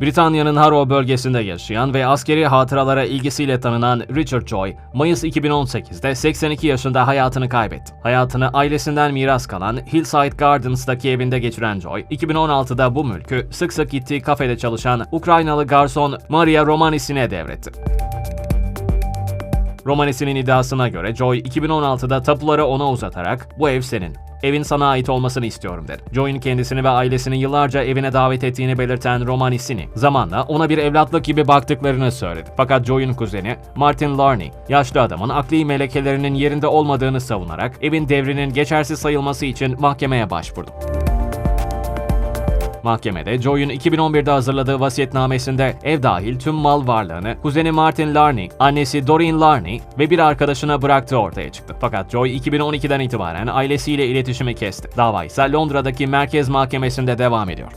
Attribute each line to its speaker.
Speaker 1: Britanya'nın Harrow bölgesinde yaşayan ve askeri hatıralara ilgisiyle tanınan Richard Joy, Mayıs 2018'de 82 yaşında hayatını kaybetti. Hayatını ailesinden miras kalan Hillside Gardens'daki evinde geçiren Joy, 2016'da bu mülkü sık sık gittiği kafede çalışan Ukraynalı garson Maria Romanis'ine devretti. Romanes'in iddiasına göre Joy 2016'da tapuları ona uzatarak bu ev senin. Evin sana ait olmasını istiyorum dedi. Joy'un kendisini ve ailesini yıllarca evine davet ettiğini belirten Romanis'ini zamanla ona bir evlatlık gibi baktıklarını söyledi. Fakat Joy'un kuzeni Martin Larney, yaşlı adamın akli melekelerinin yerinde olmadığını savunarak evin devrinin geçersiz sayılması için mahkemeye başvurdu. Mahkemede Joy'un 2011'de hazırladığı vasiyetnamesinde ev dahil tüm mal varlığını kuzeni Martin Larney, annesi Doreen Larney ve bir arkadaşına bıraktığı ortaya çıktı. Fakat Joy 2012'den itibaren ailesiyle iletişimi kesti. Dava ise Londra'daki Merkez Mahkemesi'nde devam ediyor.